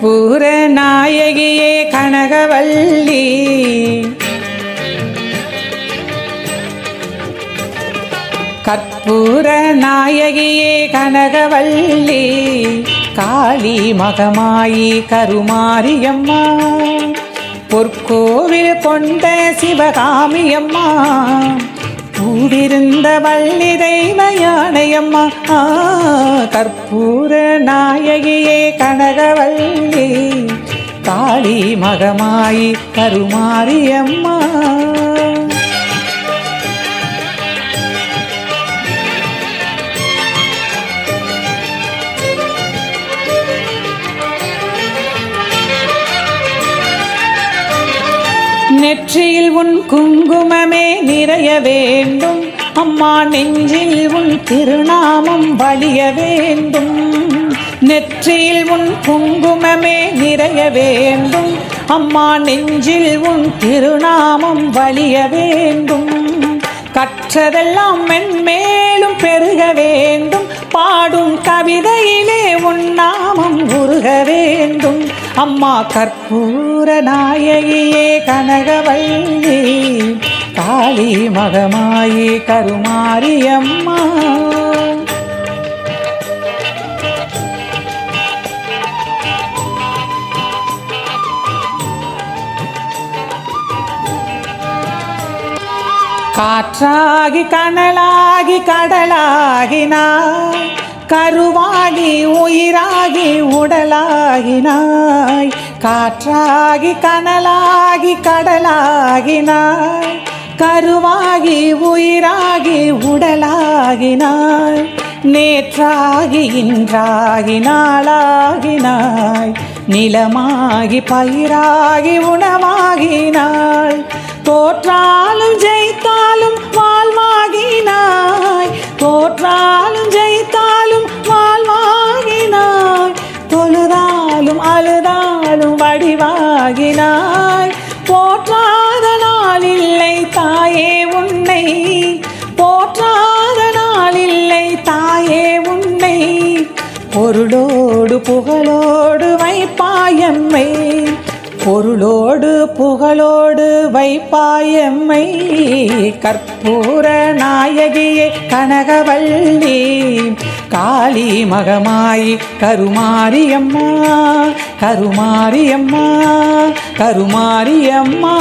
கற்பூர நாயகியே கனகவல்லி. கற்பூர நாயகியே கனகவல்லி. காளி மகமாயி கருமாரியம்மா. பொற்கோவில் கொண்ட சிவகாமியம்மா. கூடிருந்த வள்ளி தெய்வ யானையம்மா ஆ, கற்பூர நாயகியே கனகவள்ளி காளி மகமாயி கருமாரியம்மா நெற்றியில் உன் குங்குமமே நிறைய வேண்டும். அம்மா நெஞ்சில் உன் திருநாமம் வழிய வேண்டும். நெற்றியில் உன் குங்குமமே நிறைய வேண்டும். அம்மா நெஞ்சில் உன் திருநாமம் வழிய வேண்டும். கற்றதெல்லாம் மென்மேலும் பெருக வேண்டும். பாடும் கவிதை வேண்டும். அம்மா கற்பூர நாயகியே கனகவல்லி. காளி மகமாயி கருமாரி அம்மா. காற்றாகி கனலாகி கடலாகினாய் கருவாகி உயிராகி உடலாகினாய். காற்றாகி கனலாகி கடலாகினாய். கருவாகி உயிராகி உடலாகினாய். நேற்றாகி இன்றாகி நாளாகினாய். நிலமாகி பயிராகி உணவாகினாள் தோற்றாலும் வடிவாகினாய் போற்றாத நாள் இல்லை தாயே உன்னை. போற்றாத நாள் இல்லை தாயே உன்னை. பொருளோடு புகழோடு வைப்பாயம்மை பொருளோடு புகழோடு வைப்பாயம்மை கற்பூர நாயகியே கனகவல்லி. காளி மகமாயி கருமாரியம்மா கருமாரியம்மா கருமாரியம்மா.